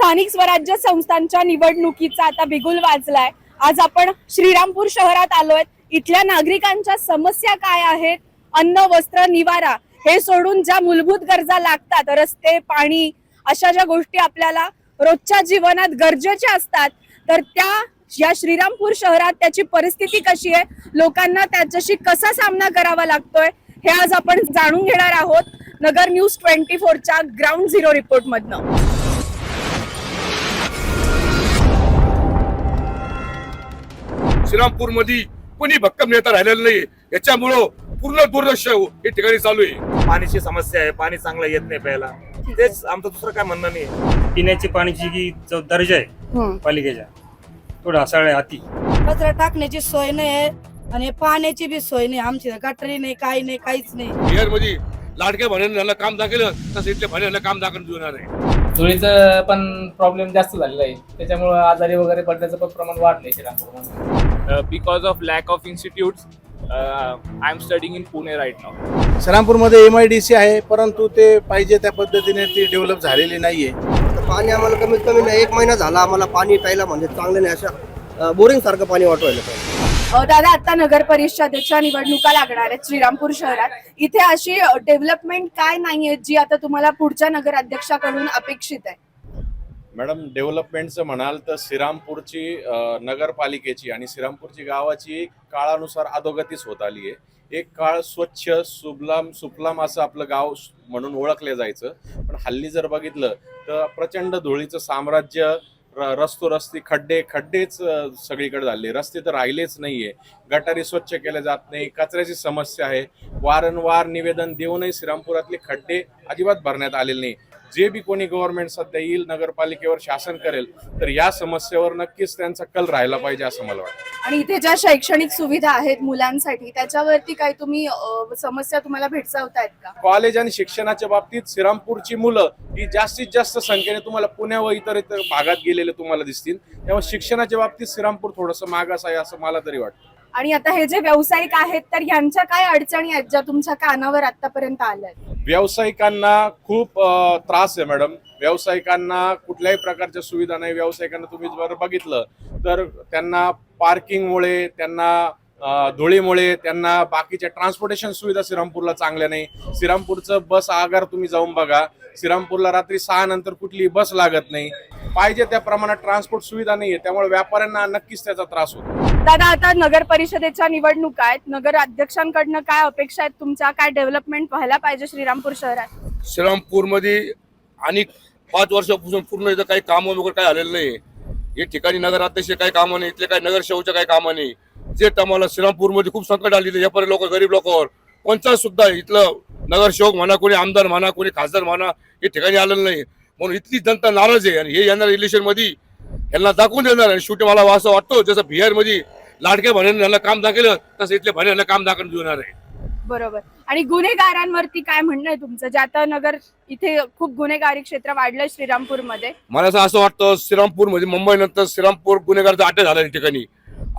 स्थानिक स्वराज्य संस्थांच्या निवडणुकीचा आता बिगुल वाजलाय. आज आपण श्रीरामपूर शहरात आलोय. इथल्या नागरिकांच्या समस्या काय आहेत? अन्न वस्त्र निवारा हे सोडून ज्या मूलभूत गरजा लागतात रस्ते पाणी अशा ज्या गोष्टी आपल्याला रोजच्या जीवनात गरजेच्या असतात तर त्या या श्रीरामपूर शहरात त्याची परिस्थिती कशी आहे? लोकांना त्याच्याशी कसा सामना करावा लागतोय? हे आज आपण जाणून घेणार आहोत. नगर न्यूज ट्वेंटी फोरच्या ग्राउंड झिरो रिपोर्ट मधनं श्रीरामपूरमध्ये कोणी भक्कम नेता राहिलेलं नाही याच्यामुळं पूर्ण दुर्दर्श हे ठिकाणी चालू आहे. पाण्याची समस्या आहे पाणी चांगलं येत नाही प्यायला. तेच आमचं दुसरं काय म्हणणं नाही पिण्याची पाण्याची जी जो दर्जा आहे पालिकेच्या तो ढासाळ आहे अति. कचरा टाकण्याची सोय नाही आहे आणि पाण्याची बी सोय नाही. आमची गटरी नाही काही नाही काहीच नाही. बिहारमध्ये लाडक्या भाण्यानं काम दाखवलं तसं इथल्या भाण्याला काम दाखवून देणार आहे. धुळीचं पण प्रॉब्लेम जास्त झालेला आहे. त्याच्यामुळं आजारी वगैरे पडण्याचं पण प्रमाण वाढलंय श्रीरामपूरमध्ये because of lack of institutes uh, i'm studying in pune right now. श्रीरामपूरमध्ये एम आय डी सी आहे परंतु ते पाहिजे त्या पद्धतीने ती डेव्हलप झालेली नाहीये. पाणी आम्हाला कमीत कमी नाही एक महिना झाला आम्हाला पाणी प्यायला म्हणजे चांगलं नाही अशा बोरिंग सारखं पाणी वाटवायला पाहिजे. दादा आता नगर परिषदेच्या निवडणुका लागणार आहेत श्रीरामपूर शहरात. इथे अशी डेव्हलपमेंट काय नाहीये जी आता तुम्हाला पुढच्या नगर अध्यक्षाकडून अपेक्षित आहे? मॅडम डेव्हलपमेंटचं म्हणाल तर श्रीरामपूरची नगरपालिकेची आणि श्रीरामपूरची गावाची काळानुसार अधोगतीच होत आली आहे. एक काळ स्वच्छ सुबलाम सुफलाम असं आपलं गाव म्हणून ओळखलं जायचं. पण हल्ली जर बघितलं तर प्रचंड धुळीचं साम्राज्य र रस्तो रस्ती खड्डे खड्डेच सगळीकडे झाले. रस्ते तर राहिलेच नाहीये. गटारी स्वच्छ केले जात नाही. कचऱ्याची समस्या आहे. वारंवार निवेदन देऊनही श्रीरामपुरातले खड्डे अजिबात भरण्यात आलेले नाही. जे बी कोणी गव्हर्नमेंट सध्या येईल नगरपालिकेवर शासन करेल तर या समस्येवर नक्कीच त्यांचा कल राहायला पाहिजे असं मला वाटतं. आणि इथे ज्या शैक्षणिक सुविधा आहेत मुलांसाठी त्याच्यावरती काही तुम्ही अ, समस्या तुम्हाला भेडसावतायत का? कॉलेज आणि शिक्षणाच्या बाबतीत श्रीरामपूरची मुलं ही जास्तीत जास्त संख्येने तुम्हाला पुण्या व इतर इतर भागात गेलेले तुम्हाला दिसतील. त्यामुळे शिक्षणाच्या बाबतीत श्रीरामपूर थोडंसं मागास आहे असं मला तरी वाटतं. आणि आता हे जे व्यावसायिक आहेत तर यांच्या काय अडचणी आहेत ज्या तुमच्या कानावर आतापर्यंत आल्या व्यावसायिकांना खूप त्रास आहे मॅडम. व्यावसायिकांना कुठल्याही प्रकारच्या सुविधा नाही. व्यावसायिकांना तुम्ही जर बघितलं तर त्यांना पार्किंगमुळे त्यांना धुळीमुळे त्यांना बाकीच्या ट्रान्सपोर्टेशन सुविधा श्रीरामपूरला चांगल्या नाही. श्रीरामपूरचं बस आगार तुम्ही जाऊन बघा. श्रीरामपूरला रात्री सहा नंतर कुठलीही बस लागत नाही. पाहिजे त्या प्रमाणात ट्रान्सपोर्ट सुविधा नाही आहे त्यामुळे व्यापाऱ्यांना नक्कीच त्याचा त्रास होतो. दादा आता नगर परिषदेच्या निवडणुका आहेत. नगर अध्यक्षांकडनं काय अपेक्षा आहेत तुमच्या? काय डेव्हलपमेंट व्हायला पाहिजे श्रीरामपूर शहरात? श्रीरामपूरमध्ये आणि पाच वर्षापासून पूर्ण इथं काही कामं वगैरे काही आलेलं नाही हे ठिकाणी नगराध्यक्ष काही कामं नाही इथले काही नगरसेवकच्या काही कामं नाही. जे आम्हाला श्रीरामपूरमध्ये खूप संकट आली व्यापारी लोक गरीब लोकांवर पंचायत सुद्धा इथलं नगरसेवक म्हणा कोणी आमदार म्हणा कोणी खासदार म्हणा हे ठिकाणी आलेलं नाही. म्हणून इथली जनता नाराज आहे आणि हे येणार इलेक्शनमध्ये यांना दाखवून देणार आणि शेवटी मला असं वाटतं जसं बिहारमध्ये लाडक्या भाण्यानं यांना काम दाखवलं तसं इथल्या भाण्याला काम दाखवून देणार आहे. बरोबर. आणि गुन्हेगारांवरती काय म्हणणं आहे तुमचं? जे आता नगर इथे खूप गुन्हेगारी क्षेत्र वाढलंय श्रीरामपूरमध्ये. मला असं असं वाटतं श्रीरामपूरमध्ये मुंबई नंतर श्रीरामपूर गुन्हेगारचा अटक झाला या ठिकाणी.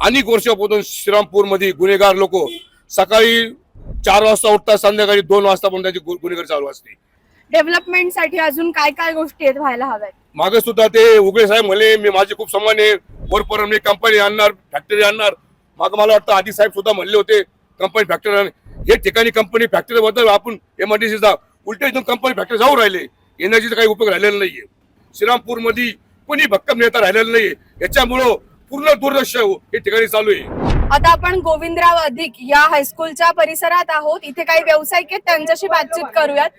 अनेक वर्षापासून श्रीरामपूरमध्ये गुन्हेगार लोक सकाळी चार वाजता उठतात संध्याकाळी दोन वाजता पण त्यांची गुन्हेगार चालू असते. डेव्हलपमेंटसाठी अजून काय काय गोष्टी आहेत व्हायला हव्यात? मागे सुद्धा ते उगळे साहेब म्हणले मी माझे खूप सन्मान आहे. वरपर मी कंपनी आणणार फॅक्टरी आणणार. माग मला वाटतं आधी साहेब सुद्धा म्हणले होते कंपनी फॅक्टरी हे ठिकाणी कंपनी फॅक्टरी बद्दल आपण एमआरडीसीचा उलटे इथून कंपनी फॅक्टरी जाऊ राहिले. एनर्जीचा काही उपयोग राहिलेला नाहीये. श्रीरामपूरमध्ये कोणी भक्कम नेता राहिलेला नाहीये. याच्यामुळं पूर्ण दुर्दश हे ठिकाणी चालू आहे. आता आपण गोविंदराव अधिक या हायस्कूलच्या परिसरात आहोत. इथे काही व्यावसायिक आहेत त्यांच्याशी बातचीत करूयात.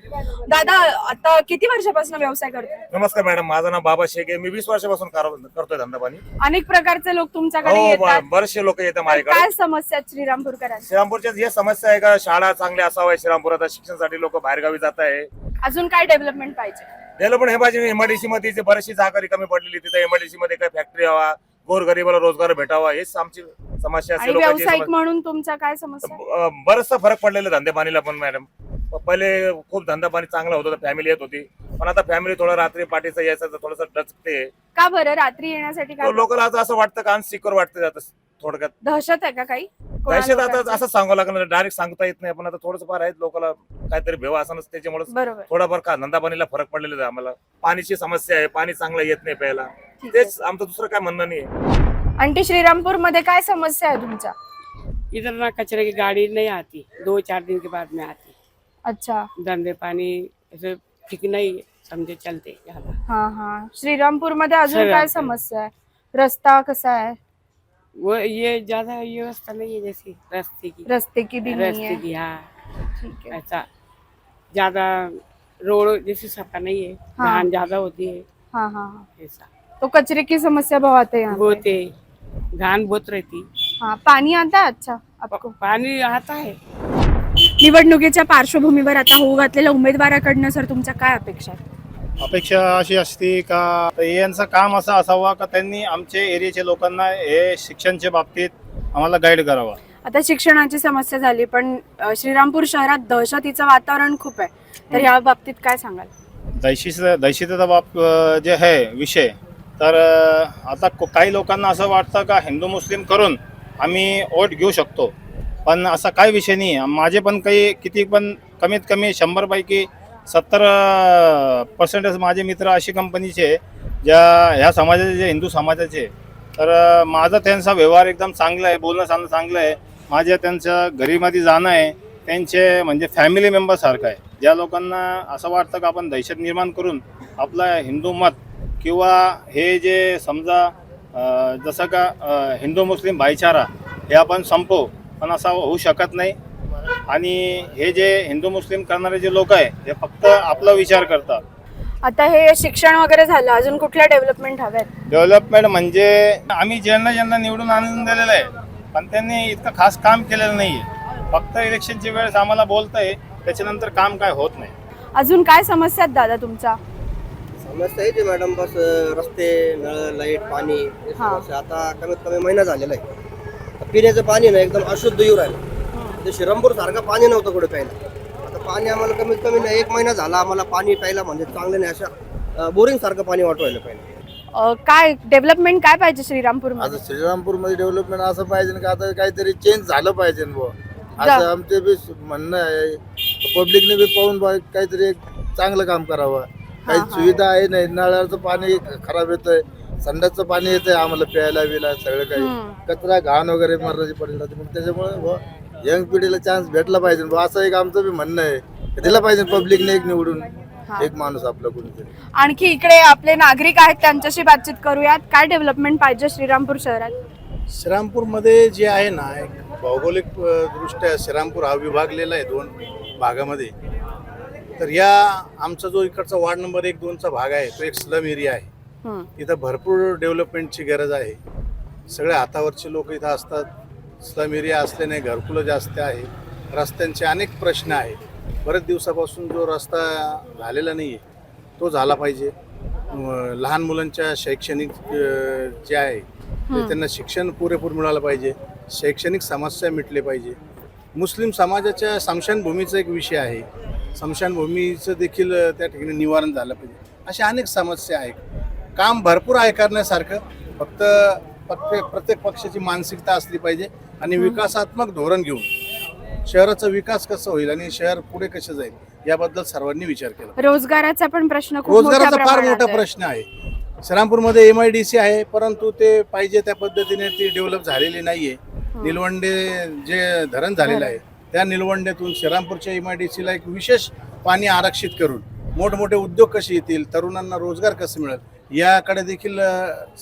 दादा आता किती वर्षापासून व्यवसाय करतो नमस्कार मॅडम माझं नाव बाबा शेगे. मी वीस वर्षापासून कार- करतोय धंदा पाणी अनेक प्रकारचे लोक तुमच्याकडे हो येतात. ब- बरेचसे लोक येतात तर माझ्याकडे. काय समस्या आहेत श्रीरामपूरकरांच्या श्रीरामपूरच्या हे समस्या आहे का शाळा चांगल्या असाव्या श्रीरामपुरात शिक्षणासाठी लोक बाहेरगावी जात आहे. अजून काय डेव्हलपमेंट पाहिजे? डेव्हलपमेंट हे पाहिजे एमआयडीसी मध्ये जे बरीचशी जागा रिकामी पडलेली तिथे एमआयडीसी मध्ये काय फॅक्टरी हवा गोरगरीबाला रोजगार भेटावा हेच आमची समस्या आणि लोकांची व्यावसायिक. म्हणून तुमच्या काय समस्या बराचसा फरक पडलेला धंदे पाणीला पण मॅडम पहिले खूप धंदा पाणी चांगला होता फॅमिली येत होती. पण आता फॅमिली थोडं रात्री पाठीचं यायचं थोडंसं डचते. का बरं? रात्री येण्यासाठी काय लोकांना आता असं वाटतं का? अनसिक्युअर वाटतं थोडक्यात. दहशत आहे का काही? दहशत आता? असं सांगावं लागलं डायरेक्ट सांगता येत नाही पण आता थोडंसं फार आहेत लोकांना काहीतरी भेव असणच त्याच्यामुळे थोडाफार का धंदा पाणीला फरक पडलेला आहे आम्हाला. पाणीची समस्या आहे पाणी चांगलं येत नाही प्यायला. तेच आमचं दुसरं काय म्हणणं नाही आंटी श्रीरामपूरमध्ये काय समस्या आहे तुमच्या? इधर ना कचरे की गाड़ी नहीं आती. दो चार दिन के बाद में आती. अच्छा। धंधे पानी ठीक नहीं है, समझे चलते हा हा. श्रीरामपूर मध्ये अजून काय श्रीरामपूर. समस्या आहे? रस्ता कसा आहे? वो ये ज़्यादा व्यवस्था नहीं है जैसी रास्ते की. रस्ते की भी नहीं रास्ते है की हाँ. ठीक है ऐसा ज़्यादा रोड जैसे सफ़ा नहीं है हाँ। धान ज़्यादा होती. है हाँ हाँ. हाँ ऐसा तो कचरे की समस्या बहुत है यहाँ पे। बोते धान बोत रहती. हाँ पानी आता है अच्छा आपको पानी आता है निवडणुकीच्या पार्श्वभूमीवर आता होऊ घातलेल्या उमेदवाराकडनं सर तुमच्या काय अपेक्षा आहेत? अपेक्षा अशी असते का तर यांचं काम असं असावं का त्यांनी आमच्या एरियाच्या लोकांना हे शिक्षणच्या बाबतीत आम्हाला गाईड करावं? आता शिक्षणाची समस्या झाली पण अ, श्रीरामपूर शहरात दहशतीचं वातावरण खूप आहे. तर या बाबतीत काय सांगाल? दहशीत दहशतीचा बाब अं, जे आहे विषय तर अं, आता को- काही लोकांना असं वाटतं का हिंदू मुस्लिम करून आम्ही वोट घेऊ शकतो. पण असा काही विषय नाही आहे माझे पण काही किती पण कमीत कमी शंभरपैकी सत्तर पर्सेंटेज माझे मित्र अशी कंपनीचे ज्या ह्या समाजाचे जे हिंदू समाजाचे तर माझा त्यांचा व्यवहार एकदम चांगला आहे बोलणं चालणं चांगलं आहे. माझ्या त्यांच्या घरीमध्ये जाणं आहे त्यांचे म्हणजे फॅमिली मेंबरसारखं आहे. ज्या लोकांना असं वाटतं का आपण दहशत निर्माण करून आपला हिंदू मत किंवा हे जे समजा जसं का हिंदू मुस्लिम भाईचारा हे आपण संपव पण असा होऊ शकत नाही. आणि हे जे हिंदू मुस्लिम करणारे जे लोक आहे हे फक्त आपला विचार करतात. आता हे शिक्षण वगैरे झालं अजून कुठल्या डेव्हलपमेंट हव्यात? डेव्हलपमेंट म्हणजे आम्ही ज्यांना ज्यांना निवडून आणून दिलेलं आहे पण त्यांनी इतकं खास काम केलेलं नाही आहे फक्त इलेक्शनची वेळेस आम्हाला बोलतंय त्याच्यानंतर काम काय होत नाही. अजून काय समस्या आहेत दादा तुमच्या? समस्या येते मॅडम बस रस्ते नळ लाइट पाणी हे हा. समस्या. आता कमीत कमी महिना झालेला आहे. पिण्याचं पाणी ना एकदम अशुद्ध येऊ राहिलं. ते श्रीरामपूर सारखं पाणी नव्हतं कुठे प्यायला. आता पाणी आम्हाला कमीत कमी ना एक महिना झाला आम्हाला पाणी प्यायला म्हणजे चांगलं नाही अशा बोरिंग सारखं पाणी वाटू राहिलं पाहिजे अ, काय डेव्हलपमेंट काय पाहिजे श्रीरामपूर आता मध्ये श्रीरामपूरमध्ये डेव्हलपमेंट असं पाहिजे ना का आता काहीतरी चेंज झालं पाहिजे ना बुवा. असं आमचे बी म्हणणं आहे पब्लिकने बी पाहून बुवा काहीतरी एक चांगलं काम करावं. काही. सुविधा आहे नाही नळाचं पाणी खराब येतंय. संडासचं पाणी येतंय आम्हाला प्यायला बिला सगळं काही. कचरा घाण वगैरे मारण्याची पडली जाते मग त्याच्यामुळे यंग पिढीला चान्स भेटला पाहिजे. बुवा असं एक आमचं बी म्हणणं आहे. दिलं पाहिजे पब्लिकने एक निवडून. एक माणूस आपला कोणीतरी. आणखी इकडे आपले नागरिक आहेत त्यांच्याशी बातचीत करूयात. काय डेव्हलपमेंट पाहिजे श्रीरामपूर शहरात? श्रीरामपूरमध्ये जे आहे ना एक भौगोलिक अ, दृष्ट्या श्रीरामपूर हा विभागलेला आहे दोन भागामध्ये. तर या आमचा जो इकडचा वार्ड नंबर एक दोनचा भाग आहे तो एक स्लम एरिया आहे. तिथं भरपूर डेव्हलपमेंटची गरज आहे. सगळ्या हातावरचे लोक इथं असतात. स्लम एरिया असल्याने घरकुलं जास्त आहे. रस्त्यांचे अनेक प्रश्न आहेत. बरेच दिवसापासून जो रस्ता झालेला नाही आहे तो झाला पाहिजे. लहान मुलांच्या शैक्षणिक जे आहे त्यांना शिक्षण पुरेपूर मिळालं पाहिजे. शैक्षणिक समस्या मिटले पाहिजे. मुस्लिम समाजाच्या स्मशानभूमीचा एक विषय आहे. स्मशानभूमीचं देखील त्या ठिकाणी निवारण झालं पाहिजे. अशा अनेक समस्या आहेत. काम भरपूर आहे करण्यासारखं. फक्त प्रत्येक प्रत्येक पक्षाची मानसिकता असली पाहिजे आणि विकासात्मक धोरण घेऊन. शहराचा विकास कसा होईल आणि शहर पुढे कसं जाईल याबद्दल सर्वांनी विचार केला. रोजगाराचा पण प्रश्न रोजगाराचा फार मोठा आहे. प्रश्न आहे. श्रीरामपूरमध्ये एम आय डी सी आहे परंतु ते पाहिजे त्या पद्धतीने ती डेव्हलप झालेली नाहीये. निलवंडे जे धरण झालेलं आहे त्या निलवंडेतून श्रीरामपूरच्या एम आय डी सीला एक विशेष पाणी आरक्षित करून मोठमोठे उद्योग कसे येतील तरुणांना रोजगार कसं मिळेल याकडे देखील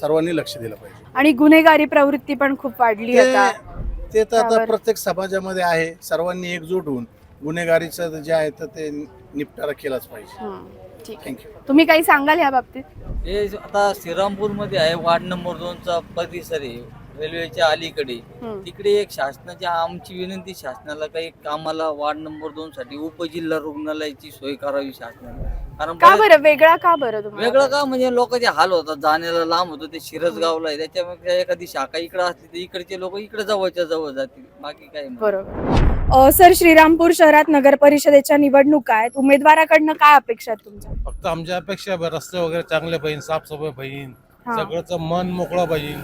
सर्वांनी लक्ष दिलं पाहिजे. आणि गुन्हेगारी प्रवृत्ती पण खूप वाढली आता. ते ते तर आता त्यावर- प्रत्येक समाजामध्ये आहे. सर्वांनी एकजूट होऊन गुन्हेगारीचं जे आहे तर ते निपटारा केलाच पाहिजे. हम्म, ठीक आहे. थँक्यू तुम्ही काही सांगाल या बाबतीत? हे आता श्रीरामपूरमध्ये आहे वार्ड नंबर दोनचा परिसर आहे रेल्वेच्या अलीकडे. तिकडे एक शासनाच्या आमची विनंती शासनाला काही कामाला वार्ड नंबर दोन साठी उपजिल्हा रुग्णालयाची सोय करावी शासनाने. कारण का बरं? वेगळा का बरं तुम्हाला? वेगळं का? म्हणजे लोकांचे हाल होतात जाण्याला लांब होतं ते शिरसगावला आहे. त्याच्यामुळे एखादी शाखा इकडे असली तर इकडचे लोक इकडे जवळच्या जवळ जातील. बाकी नाही. बरोबर. अ, सर श्रीरामपूर शहरात नगर परिषदेच्या निवडणुका आहेत. उमेदवाराकडनं काय अपेक्षा आहेत तुमच्या? फक्त आमच्या अपेक्षा आहे, रस्ते वगैरे चांगले पाहिजे साफसफाई पाहिजे. हा. सगळंच मन मोकळं पाहिजे.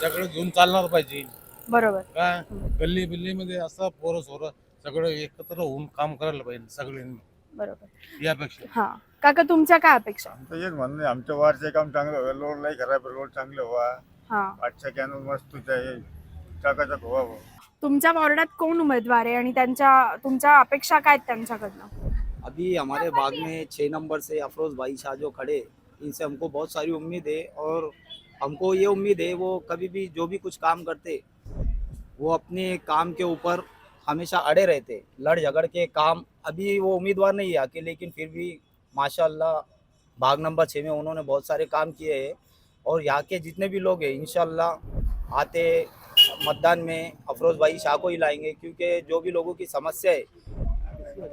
सगळं घेऊन चालणार पाहिजे. बरोबर. काय? गल्ली बिल्लीमध्ये असं पोरं सोरं सगळं एकत्र होऊन काम करायला पाहिजे सगळ्यांनी. बरोबर. यापेक्षा. हा. काका तुमच्या काय अपेक्षा? आमचं हेच म्हणणं आहे, आमच्या वारचे काम चांगलं व्हावं. रोड नाही खराब रोड चांगले व्हा. हा. आजच्या कॅनल मस्त आहे. चाकाचाक व्हावं. तुमच्या वॉर्डात कोण उमेदवार आहे आणि त्यांच्या तुमच्या अपेक्षा काय आहेत त्यांच्याकडनं? अभी हमारे बाग में छः नंबर से अफरोज भाई शाह जो खड़े इनसे हमको बहुत सारी उम्मीद है और हमको ये उम्मीद है वो कभी भी जो भी कुछ काम करते वो अपने काम के ऊपर हमेशा अड़े रहते। लड़ झगड़ के काम अभी वो उम्मीदवार नहीं है आके लेकिन फिर भी माशाल्लाह, भाग नंबर छः में उन्होंने बहुत सारे काम किए हैं। और यहाँ के जितने भी लोग हैं, इंशाल्लाह आते मतदान में अफरोज भाई शाह को ही लाएँगे, क्योंकि जो भी लोगों की समस्या है,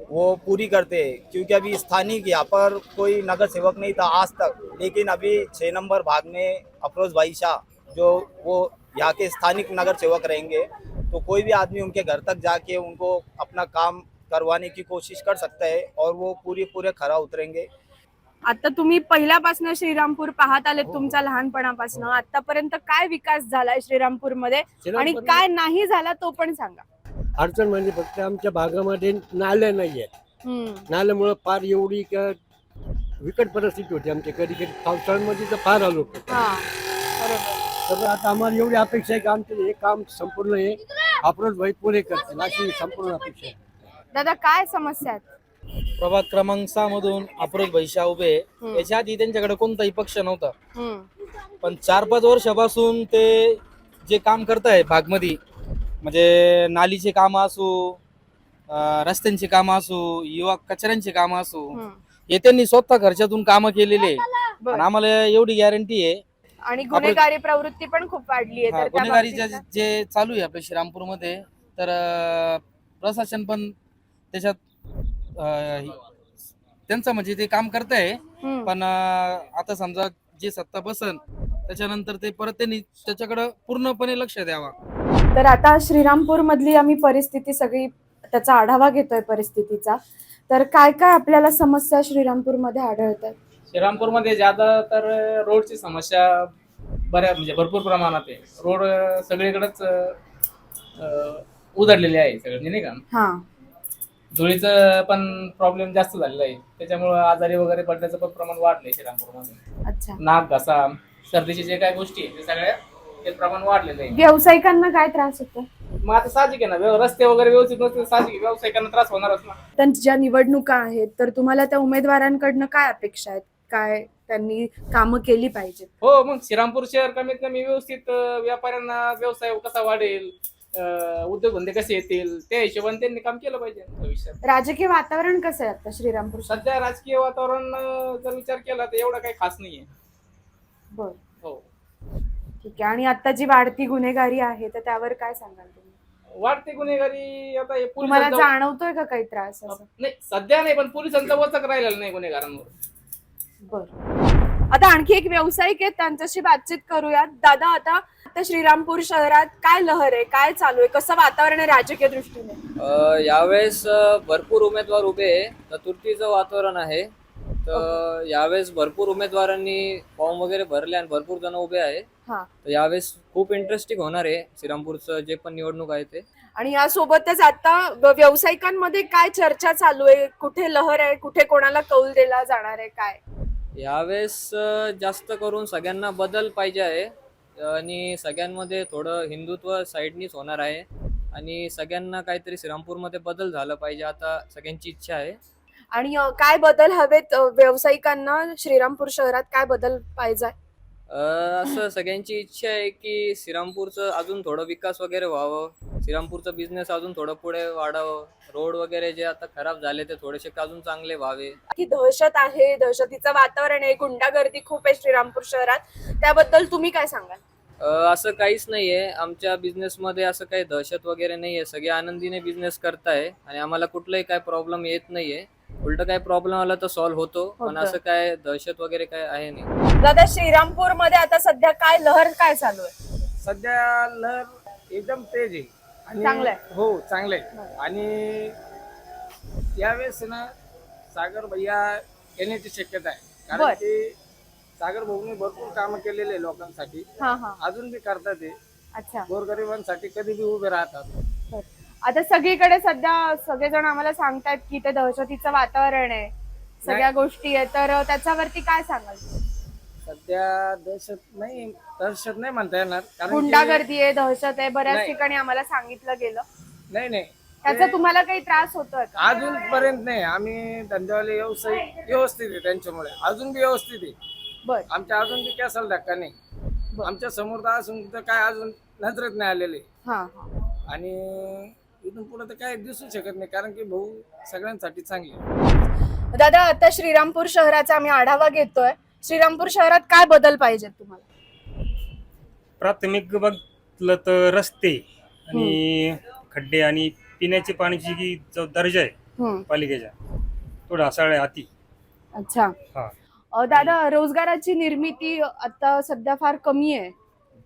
वो पूरी करते हैं। क्योंकि अभी स्थानीय यहाँ पर कोई नगर सेवक नहीं था आज तक, लेकिन अभी छः नंबर भाग में अफरोज भाई शाह जो वो यहाँ के स्थानिक नगर सेवक रहेंगे तो कोई भी आदमी उनके घर तक जाके उनको अपना काम करवाने की कोशिश कर सकता है और वो पूरे पूरे खरा उतरेंगे। आता तुम्ही पहिल्यापासून श्रीरामपूर पाहत आलेत तुमच्या लहानपणापासून. आतापर्यंत काय विकास झालाय श्रीरामपूरमध्ये आणि काय नाही झाला तो पण सांगा. अडचण म्हणजे फक्त आमच्या भागामध्ये नाल्या नाही आहेत. नाल्यामुळं फार एवढी का विकट परिस्थिती होती आमच्या कधी कधी पावसाळ्यामध्ये तर फार आलो हा तर आता आम्हाला एवढी अपेक्षा आहे की आमचं हे काम संपूर्ण हे अप्रोच भाई पुरे करतील. अशी संपूर्ण अपेक्षा आहे. दादा काय समस्या आहेत प्रभाग क्रमांक सहा मधून अप्रोज भैशा उभे. हम्म. याच्या आधी त्यांच्याकडे कोणताही पक्ष नव्हता हम्म. पण चार पाच वर्षापासून ते जे काम करत आहे भागमध्ये म्हणजे नालीचे कामं असो अं, रस्त्यांची कामं असो युवा कचऱ्यांची कामं असो हम्म. हे त्यांनी स्वतः खर्चातून कामं केलेले आहे. बरं. आणि आम्हाला एवढी गॅरंटी आहे आणि गुन्हेगारी प्रवृत्ती पण खूप वाढली आहे हा, तर त्या गुन्हेगारी बाबतीत जे जे चालू आहे आपल्या श्रीरामपूरमध्ये तर अं, प्रशासन पण त्याच्यात त्यांचं म्हणजे ते काम करत आहे हम्म. पण आता समजा जे सत्ता बसन त्याच्यानंतर ते परत त्यांनी त्याच्याकडे पूर्णपणे लक्ष द्यावा. तर आता श्रीरामपूर मधली आम्ही परिस्थिती सगळी त्याचा आढावा घेतोय परिस्थितीचा. तर काय काय आपल्याला समस्या श्रीरामपूरमध्ये आढळतात? श्रीरामपूरमध्ये ज्यादा तर रोडची समस्या बऱ्या म्हणजे भरपूर प्रमाणात आहे. रोड सगळीकडेच अं, उधळलेले आहे सगळे नाही का? हा. धुळीचं पण प्रॉब्लेम जास्त झालेला आहे. त्याच्यामुळं आजारी वगैरे पडण्याचं पण प्रमाण वाढलंय श्रीरामपूरमध्ये. अच्छा. नाक घसा सर्दीच्या जे काही गोष्टी आहेत ते सगळ्या ते प्रमाण वाढलेलं आहे. व्यावसायिकांना काय त्रास होतो? मग आता साहजिक आहे ना व्यव- रस्ते वगैरे व्यवस्थित नसतील साहजिक आहे, व्यावसायिकांना त्रास होणारच ना. त्यांच्या ज्या निवडणुका आहेत तर तुम्हाला त्या उमेदवारांकडनं काय अपेक्षा आहेत? काय त्यांनी कामं केली पाहिजेत? हो मग श्रीरामपूर शहर कमीत कमी व्यवस्थित अं, व्यापाऱ्यांना व्यवसाय कसा वाढेल? उद्योगधंदे कसे येतील त्या हिशोबाने त्यांनी काम केलं पाहिजे भविष्यात. राजकीय वातावरण कसं आहे आता श्रीरामपूर? सध्या राजकीय वातावरण अं, जर विचार केला तर एवढं काही खास नाहीये. बर. हो. ठीक आहे. आणि आता जी वाढती गुन्हेगारी आहे तर त्यावर काय सांगाल तुम्ही? वाढते गुन्हेगारी आता हे तुम्हाला पोलिसांचा जाणवतोय का काही त्रास असं? नाही सध्या नाही पण पोलिसांचा वचक राहिलेला नाही गुन्हेगारांवर. बर. आता आणखी एक व्यावसायिक आहेत त्यांच्याशी बातचीत करूयात. दादा आता आता श्रीरामपूर शहरात काय लहर आहे? काय चालू आहे? कसं वातावरण आहे राजकीय दृष्टीने? अ, यावेळेस अ, भरपूर उमेदवार उभे आहे. चतुर्थीचं वातावरण आहे. तर यावेळेस भरपूर उमेदवारांनी फॉर्म वगैरे भरले आणि भरपूर जण उभे आहे. हा. तर यावेळेस खूप इंटरेस्टिंग होणार आहे श्रीरामपूरचं जे पण निवडणूक आहे ते. आणि यासोबतच आता व्यावसायिकांमध्ये काय चर्चा चालू आहे? कुठे लहर आहे? कुठे कोणाला कौल दिला जाणार आहे? काय? यावेळेस अ, जास्त करून सगळ्यांना बदल पाहिजे आहे. आणि सगळ्यांमध्ये थोडं हिंदुत्व साईडनीच होणार आहे. आणि सगळ्यांना काहीतरी श्रीरामपूरमध्ये बदल झाला पाहिजे आता सगळ्यांची इच्छा आहे. आणि अ, काय बदल हवेत अ, व्यावसायिकांना श्रीरामपूर शहरात काय बदल पाहिजे? अ, असं सगळ्यांची इच्छा आहे की श्रीरामपूरचं अजून थोडं विकास वगैरे व्हावं. श्रीरामपूरचं बिझनेस अजून थोडं पुढे वाढावं. रोड वगैरे जे आता खराब झाले ते थोडेसे अजून चांगले व्हावे? की दहशत आहे दहशतीचं वातावरण आहे गुंडागर्दी खूप आहे श्रीरामपूर शहरात. त्याबद्दल तुम्ही काय सांगाल? अ, असं काहीच नाहीये. आमच्या बिझनेसमध्ये असं काही दहशत वगैरे नाहीये. सगळे आनंदीने बिझनेस करताय आणि आम्हाला कुठलाही काय प्रॉब्लेम येत नाहीये. उलट काय प्रॉब्लेम आला तर सॉल्व्ह होतो. पण होतं. असं काय दहशत वगैरे काय आहे नाही. दादा श्रीरामपूरमध्ये आता सध्या काय लहर काय चालू आहे? सध्या लहर एकदम तेज आहे. आणि चांगलंय. हो चांगलंय आणि यावेळेस ना सागर भैया येण्याची शक्यता आहे. बर. कारण की सागर भाऊने भरपूर कामं केलेले आहे लोकांसाठी. हा हा. अजून बी करतात ते अच्छा. गोरगरिबांसाठी कधी बी उभे राहतात. आता सगळीकडे सध्या सगळेजण आम्हाला सांगतायत की ते दहशतीचं वातावरण आहे. सगळ्या गोष्टी आहे तर त्याच्यावरती काय सांगाल? सध्या दहशत नाही दहशत नाही म्हणता येणार. कारण की- गुंडागर्दी आहे दहशत आहे बऱ्याच नाही. ठिकाणी आम्हाला सांगितलं गेलं. नाही नाही. त्याचा तुम्हाला काही त्रास होतोय का? अजूनपर्यंत नाही. आम्ही धंद्यावाले व्यवसाय व्यवस्थित आहे त्यांच्यामुळे. अजून बी व्यवस्थित आहे. बर. आमच्या अजून बी कॅसल धक्का नाही. आमच्यासमोर तर तर काय अजून नजरेत नाही आलेले. हा हा. आणि इथून पुढे तर काय दिसू शकत नाही कारण की भाऊ सगळ्यांसाठी चांगले. दादा आता श्रीरामपूर शहराचा आम्ही आढावा घेतोय. श्रीरामपूर शहरात काय बदल पाहिजेत तुम्हाला? प्राथमिक बघितलं तर रस्ते आणि खड्डे आणि पिण्याची पाण्याची जी जो दर्जा आहे हम्म, पालिकेच्या तो ढासाळ हाती अच्छा. हा. अ, दादा रोजगाराची निर्मिती आता सध्या फार कमी आहे.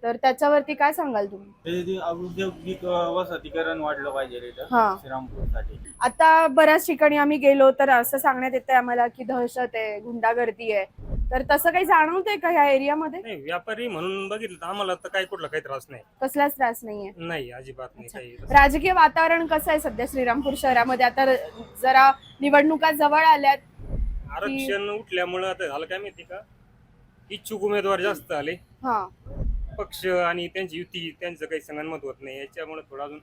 तर त्याच्यावरती काय सांगाल तुम्ही? जे औद्योगिक वसतीकरण वाढलं पाहिजे इथं हा. श्रीरामपूरसाठी. आता बऱ्याच ठिकाणी आम्ही गेलो तर असं सांगण्यात येतंय आम्हाला की दहशत आहे गुंडागर्दी आहे. तर तसं काही जाणवतंय का ह्या एरियामध्ये? नाही व्यापारी म्हणून बघितलं तर आम्हाला तर काही कुठला काही त्रास नाही. कसलाच त्रास नाहीये नाही अजिबात नाही काही राजकीय वातावरण कसं आहे सध्या श्रीरामपूर शहरामध्ये? आता र- जरा निवडणुका जवळ आल्यात आरक्षण उठल्यामुळं आता झालं काय माहिती का? इच्छुक उमेदवार जास्त आले. हा. पक्ष आणि त्यांची युती त्यांचं काही संगनमत होत नाही. याच्यामुळे थोडं अजून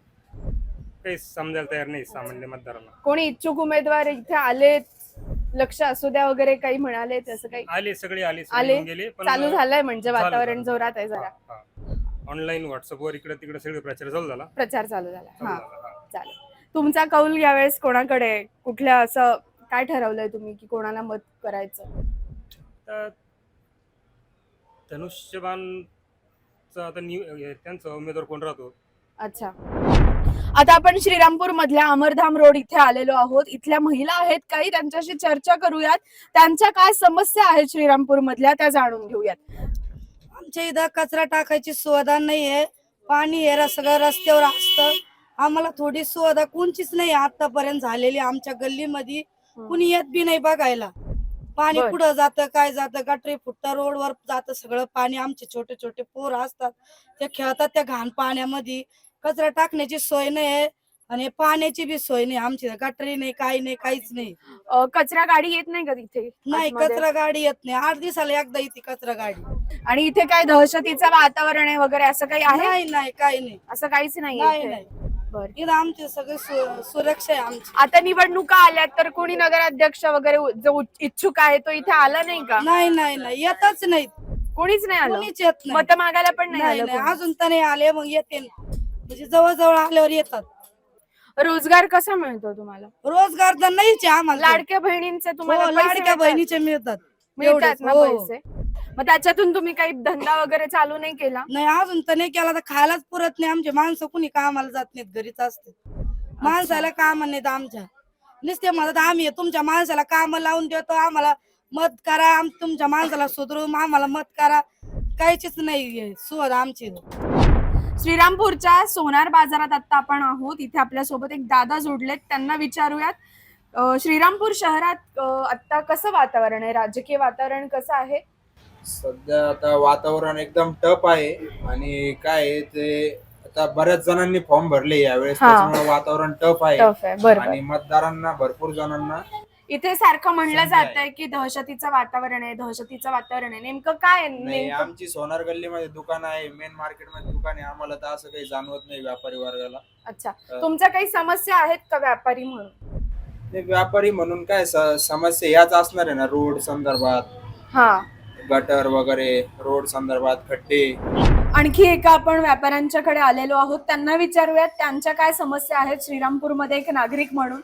काही समजायला तयार नाही सामान्य मतदारांना. कोणी इच्छुक उमेदवार इथे आले लक्ष असू द्या वगैरे काही म्हणाले तसं काही? आले सगळे आले आले. गेले चालू झालंय म्हणजे झालं, वातावरण झालं. जोरात आहे जरा. ऑनलाईन व्हॉट्सअपवर इकडे तिकडे सगळे प्रचार चालू झाला. प्रचार चालू झाला. चालू हा झाला, हा. चालेल. तुमचा कौल यावेळेस कोणाकडे? आहे? कुठल्या असं काय ठरवलंय तुम्ही की कोणाला मत करायचं? तर आता नि हे त्यांचा उमेदवार कोण राहतो? अच्छा. आता आपण श्रीरामपूर मधल्या अमरधाम रोड इथे आलेलो आहोत. इथल्या महिला आहेत काही. त्यांच्याशी चर्चा करूयात. त्यांच्या काय समस्या आहेत श्रीरामपूर मधल्या त्या जाणून घेऊयात. आमच्या इथं कचरा टाकायची सुविधा नाहीये पाणी हे सगळं रस्त्यावर असतं. आम्हाला थोडी सुविधा कोणचीच नाही आतापर्यंत झालेली आमच्या गल्लीमध्ये. कुणी येत बी नाही बघायला. पाणी बर. कुठं जातं काय जातं? गटरी फुटतं रोडवर जातं सगळं पाणी. आमचे छोटे छोटे पोर असतात. ते खेळतात त्या घाण पाण्यामध्ये. कचरा टाकण्याची सोय नाही आणि पाण्याची बी सोय नाही. आमची गटरी नाही काही नाही काहीच नाही. अ, कचरा गाडी येत नाही का तिथे? नाही आतमध्ये? कचरा गाडी येत नाही. आठ दिवसाला एकदा येते कचरा गाडी. आणि इथे काय दहशतीचं वातावरण आहे वगैरे असं काही आहे? नाही नाही काही नाही. असं काहीच नाही नाही नाही. इथं आमची सगळी सु- सुरक्षा आहे आमची. आता निवडणुका आल्यात तर कोणी नगराध्यक्ष वगैरे जो उच- इच्छुक आहे तो इथे आला नाही का? नाही नाही नाही. येतच नाही कोणीच नाही आलं? कोणीच येत नाही. मत मागायला पण नाही नाही आलं नाही. कोणी. अजून तर नाही आले मग येते म्हणजे जवळ आल्यावर येतात. रोजगार कसा मिळतो तुम्हाला? रोजगार तर नाहीच आहे आम्हाला. लाडक्या बहिणींचे तुम्हाला हो, पैसे लाडक्या मिळतात? बहिणीचे मिळतात. मिळतात एवढेच, ना हो. पैसे? मग त्याच्यातून तुम्ही काही धंदा वगैरे चालू नाही केला? नाही अजून तर नाही केला. तर खायलाच पुरत नाही. आमचे माणसं कुणी कामाला जात नाहीत घरीच असते माणसाला काम नाहीत आमच्या. नुसते म्हणतात आम्ही तुमच्या माणसाला काम लावून देतो. आम्हाला मत करा. आम तुमच्या माणसाला सुधरू आम्हाला मत करा. काहीच नाही सुविधा आमची. श्रीरामपूरच्या सोनार बाजारात आता आपण आहोत. इथे आपल्यासोबत एक दादा जोडलेत. त्यांना विचारूयात. अ, श्रीरामपूर शहरात अ, आता कसं वातावरण आहे? राजकीय वातावरण कसं आहे? सध्या आता वातावरण एकदम टफ आहे आणि काय आहे ते आता बऱ्याच जणांनी फॉर्म भरले यावेळेस हा. त्याच्यामुळे वातावरण टफ आहे. Tough आहे, बरोबर. आणि मतदारांना भरपूर जणांना इथे सारखं म्हणलं संधी जात आहे. की दहशतीचं वातावरण आहे दहशतीचं वातावरण आहे. नेमकं काय आहे? नाही नेमकं आमची सोनार गल्लीमध्ये दुकान आहे मेन मार्केटमध्ये दुकान आहे. आम्हाला तर असं काही जाणवत नाही व्यापारी वर्गाला. अच्छा. तुमच्या काही समस्या आहेत का व्यापारी म्हणून? ते व्यापारी म्हणून काय स- समस्या याच असणार आहे ना रोड संदर्भात. हा. गटर वगैरे रोड संदर्भात खड्डे. आणखी एका आपण व्यापाऱ्यांच्याकडे आलेलो आहोत. त्यांना विचारूयात त्यांच्या काय समस्या आहेत? श्रीरामपूरमध्ये एक नागरिक म्हणून.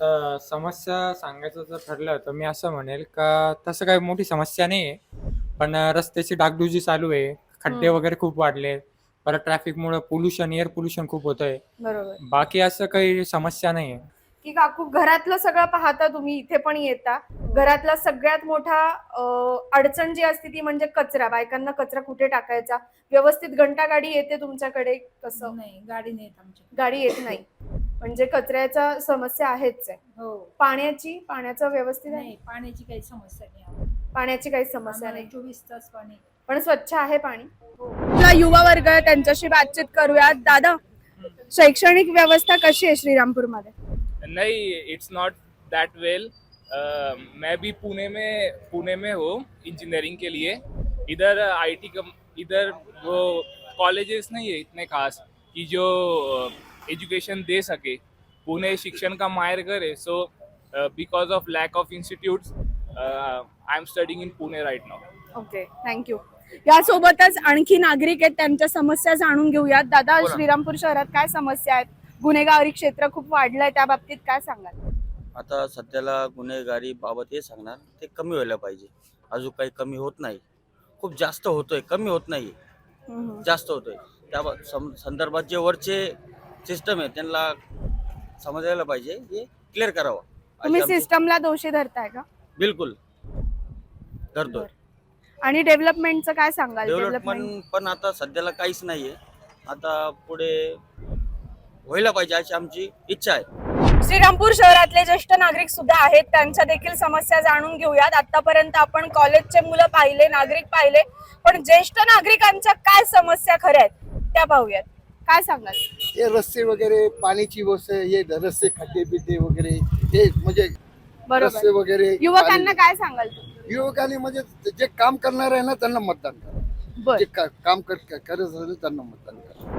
तर समस्या सांगायचं जर ठरलं तर मी असं म्हणेल का तसं काही मोठी समस्या नाही आहे पण रस्त्याची डागडुजी चालू आहे. खड्डे. वगैरे खूप वाढले. परत ट्रॅफिकमुळे पोल्युशन एअर पोल्युशन खूप होत आहे बरोबर. बाकी असं काही समस्या नाही आहे की काकू घरातलं सगळं पाहता तुम्ही इथे पण येता. घरातला सगळ्यात मोठा अं, अडचण जी असते ती म्हणजे कचरा. बायकांना कचरा कुठे टाकायचा? व्यवस्थित घंटा गाडी येते तुमच्याकडे? कसं? नाही गाडी नाही येत आमच्या गाडी येत नाही. म्हणजे कचऱ्याचा समस्या आहेच आहे. हो. पाण्याची पाण्याचं व्यवस्थित आहे? नाही पाण्याची काही समस्या नाही आम्हाला. पाण्याची काही समस्या आम्हाला नाही. चोवीस तास पाणी. पण स्वच्छ आहे पाणी. आपला युवा वर्ग आहे त्यांच्याशी बातचीत करूयात. दादा शैक्षणिक व्यवस्था कशी आहे श्रीरामपूरमध्ये? नहीं इट्स नॉट दैट वेल मैं भी पुणे में पुणे में हूँ इंजीनियरिंग के लिए। इधर आईटी कम इधर वो कॉलेजेस नहीं है इतने खास कि जो एजुकेशन दे सके। पुणे शिक्षण का मायर करे so because of lack of institutes I am studying in Pune right now okay thank you यासोबतच आणखी नागरिक आहेत त्यांच्या समस्या जाणून घेऊयात. दादा. श्रीरामपूर शहरात काय समस्या आहेत? गुन्हेगारी क्षेत्र खूप वाढलंय त्या बाबतीत काय सांगाल? आता सध्याला गुन्हेगारी बाबत हे सांगणार ते कमी व्हायला पाहिजे. अजून काही कमी होत नाही. खूप जास्त होतोय कमी होत नाही जास्त होतोय. त्या सं- संदर्भात जे वरचे सिस्टम आहे त्यांना समजायला पाहिजे हे क्लिअर करावं. अशी तुम्ही आमची- सिस्टमला दोषी धरताय का? बिलकुल. धरतोय. आणि डेव्हलपमेंटचं काय सांगाल? डेव्हलपमेंट पण आता सध्याला काहीच नाहीये. आता पुढे व्हायला पाहिजे अशी आमची इच्छा आहे. श्रीरामपूर शहरातले ज्येष्ठ नागरिक सुद्धा आहेत. त्यांच्या देखील समस्या जाणून घेऊयात. आतापर्यंत आपण कॉलेजचे मुलं पाहिले नागरिक पाहिले पण ज्येष्ठ नागरिकांच्या काय समस्या खऱ्या आहेत त्या पाहूयात. काय सांगाल? हे रस्ते वगैरे पाण्याची व्यवस्था हे रस्ते खड्डे बिड्डे वगैरे हे म्हणजे रस्ते बरोबर वगैरे युवकांना काय सांगाल तुम्ही? युवकांनी म्हणजे जे काम करणार आहे ना त्यांना मतदान करा. बर. का- काम कर- करत असेल त्यांना मतदान करा.